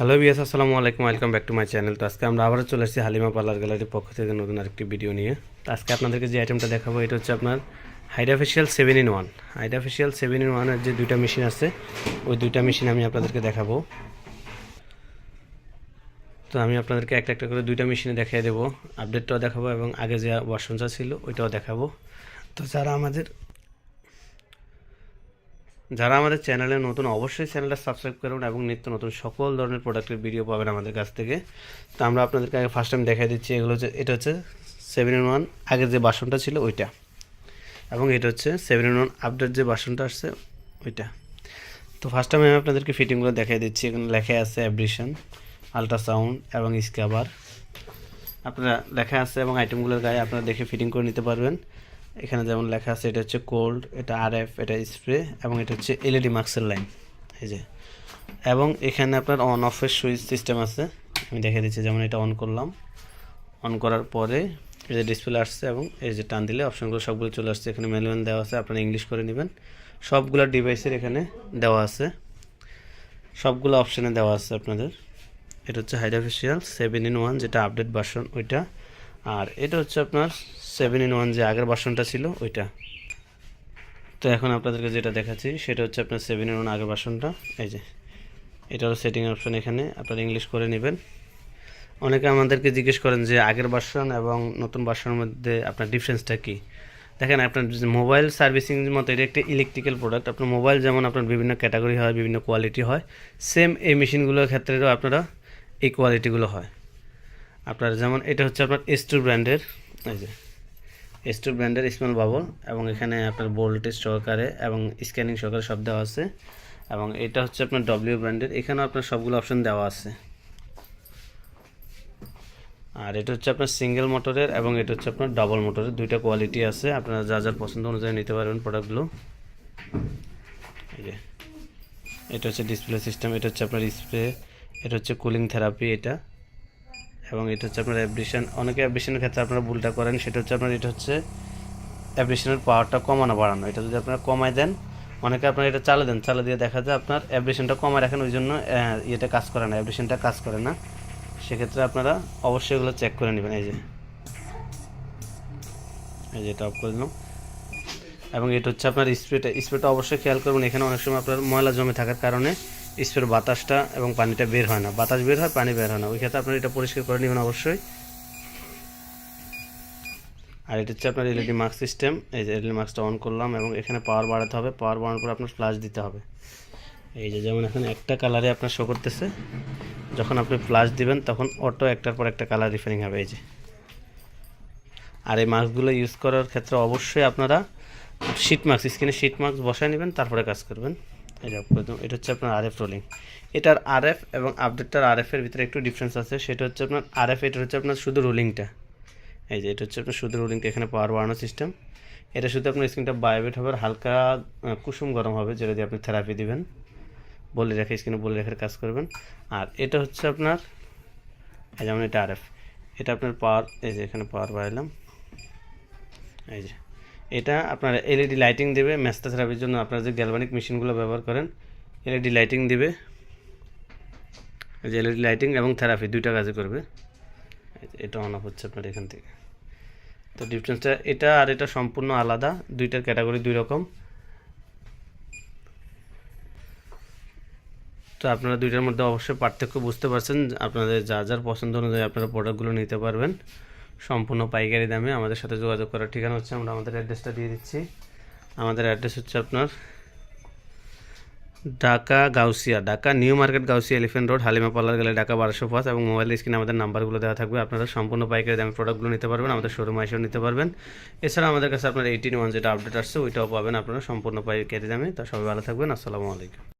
Hello বিয়াস আসসালামু আলাইকুম welcome back to my channel তো আজকে আমরা আবারও চলে এসেছি হালিমা পার্লার গ্যালারির পক্ষ থেকে নতুন আরেকটি ভিডিও নিয়ে। তো আজকে আপনাদেরকে যে আইটেমটা দেখাবো, এটা হচ্ছে আপনার hydra facial seven in one hydra facial seven in ওয়ানের যে দুইটা মেশিন আছে, ওই দুইটা মেশিন আমি আপনাদেরকে দেখাবো। তো আমি আপনাদেরকে একটা একটা করে দুইটা মেশিনে দেখিয়ে দেবো। আপডেটটাও দেখাবো এবং আগে যে ওয়াশনটা ছিল, ওইটাও দেখাবো। তো যারা আমাদের যারা আমাদের চ্যানেলে নতুন, অবশ্যই চ্যানেলটা সাবস্ক্রাইব করুন এবং নিত্য নতুন সকল ধরনের প্রোডাক্টের ভিডিও পাবেন আমাদের কাছ থেকে। তো আমরা আপনাদেরকে আগে ফার্স্ট টাইম দেখাই দিচ্ছি, এগুলো হচ্ছে, এটা হচ্ছে সেভেন ইন ওয়ান আগের যে বাসনটা ছিল ওইটা। এবং এটা হচ্ছে সেভেন ইন ওয়ান আপডেট যে বাসনটা আসছে, ওইটা। তো ফার্স্ট টাইম আমি আপনাদেরকে ফিটিংগুলো দেখাই দিচ্ছি, এখানে লেখা আছে অ্যাব্রিশন আলট্রাসাউন্ড এবং স্ক্যাবার আপনারা লেখা আছে এবং আইটেমগুলোর গায়ে আপনারা দেখে ফিটিং করে নিতে পারবেন। এখানে যেমন লেখা আছে, এটা হচ্ছে কোল্ড এটা আর এফ এটা স্প্রে এবং এটা হচ্ছে এলইডি মার্কসের লাইন এই যে। এবং এখানে আপনার অন অফের সুইচ সিস্টেম আছে। আমি দেখে দিচ্ছি যেমন এটা অন করলাম। অন করার পরে এই যে ডিসপ্লে আসছে এবং এই যে টান দিলে অপশনগুলো সবগুলো চলে আসছে। এখানে ম্যানুয়াল দেওয়া আছে, আপনারা ইংলিশ করে নেবেন। সবগুলো ডিভাইসের এখানে দেওয়া আছে। সবগুলো অপশানে দেওয়া আছে আপনাদের। এটা হচ্ছে hydra facial seven in one যেটা আপডেট ভার্সন ওইটা। আর এটা হচ্ছে আপনার সেভেন ইন ওয়ান যে আগের বাসনটা ছিল, ওইটা। তো এখন আপনাদেরকে যেটা দেখাচ্ছি, সেটা হচ্ছে আপনার সেভেন ইন ওয়ান আগের বাসনটা এই যে এটারও সেটিং অপশন এখানে, আপনারা ইংলিশ করে নেবেন। অনেকে আমাদেরকে জিজ্ঞেস করেন যে আগের ভার্সন এবং নতুন ভার্সনের মধ্যে আপনার ডিফারেন্সটা কী? দেখেন, আপনার মোবাইল সার্ভিসিং মতো এটা একটা ইলেকট্রিক্যাল প্রোডাক্ট আপনার মোবাইল যেমন আপনার বিভিন্ন ক্যাটাগরি হয়, বিভিন্ন কোয়ালিটি হয় সেম এই মেশিনগুলোর ক্ষেত্রেও আপনারা এই কোয়ালিটিগুলো হয়। আপনার যেমন, এটা হচ্ছে আপনার এস্টু ব্র্যান্ডের এই যে। এস্টু ব্র্যান্ডের স্মল বাবল এবং এখানে আপনার ভোল্টেজ সহকারে এবং স্ক্যানিং সহকারে সব দেওয়া আছে এবং এটা হচ্ছে আপনার ডব্লিউ ব্র্যান্ডের। এখানেও আপনার সবগুলো অপশন দেওয়া আছে। আর এটা হচ্ছে আপনার সিঙ্গেল মোটরের এবং এটা হচ্ছে আপনার ডাবল মোটরের দুইটা কোয়ালিটি আছে। আপনারা যা যার পছন্দ অনুযায়ী নিতে পারবেন প্রোডাক্টগুলো এটা হচ্ছে ডিসপ্লে সিস্টেম এটা হচ্ছে আপনার স্প্রে এটা হচ্ছে কুলিং থেরাপি এটা। এবং এটা হচ্ছে আপনার অ্যাব্রিশন অনেকে অ্যাব্রিশনের ক্ষেত্রে আপনারা ভুলটা করেন, সেটা হচ্ছে আপনার এটা হচ্ছে অ্যাব্রিশনের পাওয়ারটা কমানো, বাড়ানো। এটা যদি আপনারা কমায় দেন, অনেকে আপনারা এটা চালে দেন চালে দিয়ে দেখা যায় আপনার অ্যাব্রিশনটা কমায় রাখেন, ওই জন্য ইয়েটা কাজ করে না অ্যাব্রিশনটা কাজ করে না। সেক্ষেত্রে আপনারা অবশ্যই এগুলো চেক করে নেবেন, এই যে। এই যে এটা অফ করে দিলাম। এবং এটা হচ্ছে আপনার স্প্রেটা স্প্রেটা অবশ্যই খেয়াল করবেন, এখানে অনেক সময় আপনার ময়লা জমে থাকার কারণে। স্প্রের বাতাসটা এবং পানিটা বের হয় না। বাতাস বের হয়, পানি বের হয় না। ওই ক্ষেত্রে আপনার এটা পরিষ্কার করে নেবেন অবশ্যই। আর এটা হচ্ছে আপনার এলইডি মার্ক সিস্টেম। এই যে এলইডি মার্কসটা অন করলাম এবং এখানে পাওয়ার বাড়াতে হবে। পাওয়ার বাড়ানোর পর আপনার ফ্ল্যাশ দিতে হবে। এই যে যেমন এখানে একটা কালারে আপনার শো করতেছে। যখন আপনি ফ্ল্যাশ দিবেন, তখন অটো একটার পর একটা কালার রিফারিং হবে। এই যে। আর এই মাস্কগুলো ইউজ করার ক্ষেত্রে অবশ্যই আপনারা শিট মার্কস স্ক্রিনে শিট মাস্ক বসায় নেবেন, তারপরে কাজ করবেন। যে প্রথম, এটা হচ্ছে আপনার আরএফ রোলিং এটার আরএফ এবং আপডেটটার আরএফ এর ভিতরে একটু ডিফারেন্স আছে। সেটা হচ্ছে আপনার আরএফ এটা হচ্ছে আপনার শুধু রোলিংটা এই যে এটা হচ্ছে আপনার শুধু রোলিংটা এখানে পাওয়ার বাড়ানো সিস্টেম এটা শুধু আপনার স্ক্রিনটা বায়োবেট হবে হালকা কুসুম গরম হবে, যেটা দিয়ে আপনি থেরাপি দিবেন। বলে রেখে স্ক্রিনে বলে রেখার কাজ করবেন। আর এটা হচ্ছে আপনার যেমন এটা আরএফ এটা আপনার পাওয়ার এই যে এখানে পাওয়ার বাড়ালাম এই যে এটা আপনার এলইডি লাইটিং দেবে ম্যাস্তা থেরাপির জন্য আপনারা যে গ্যালভানিক মেশিনগুলো ব্যবহার করেন এলইডি লাইটিং দিবে। যে এলইডি লাইটিং এবং থেরাপি দুইটা কাজে করবে। এটা অন অফ হচ্ছে আপনার এখান থেকে। তো ডিফারেন্সটা এটা আর এটা সম্পূর্ণ আলাদা, দুইটার ক্যাটাগরি দুই রকম। তো আপনারা দুইটার মধ্যে অবশ্যই পার্থক্য বুঝতে পারছেন, আপনাদের যা যার পছন্দ অনুযায়ী আপনারা প্রোডাক্টগুলো নিতে পারবেন। সম্পূর্ণ পাইকারি দামে আমাদের সাথে যোগাযোগ করার ঠিকানা হচ্ছে, আমরা আমাদের অ্যাড্রেসটা দিয়ে দিচ্ছি। আমাদের অ্যাড্রেস হচ্ছে আপনার Dhaka Gausia, Dhaka New Market Gausia Elephant Road, Halima parlour গেলে ঢাকা বারোশো পাঁচ এবং মোবাইল স্ক্রিনে আমাদের নাম্বারগুলো দেওয়া থাকবে। আপনারা সম্পূর্ণ পাইকারি দামে প্রোডাক্টগুলো নিতে পারবেন, আমাদের শোরুমে এসেও নিতে পারবেন। এছাড়া আমাদের কাছে আপনার এইটিন ওয়ান যেটা আপডেট আসছে, ওইটাও পাবেন আপনারা সম্পূর্ণ পাইকারি দামে। তা সবাই ভালো থাকবেন, আসসালামু আলাইকুম।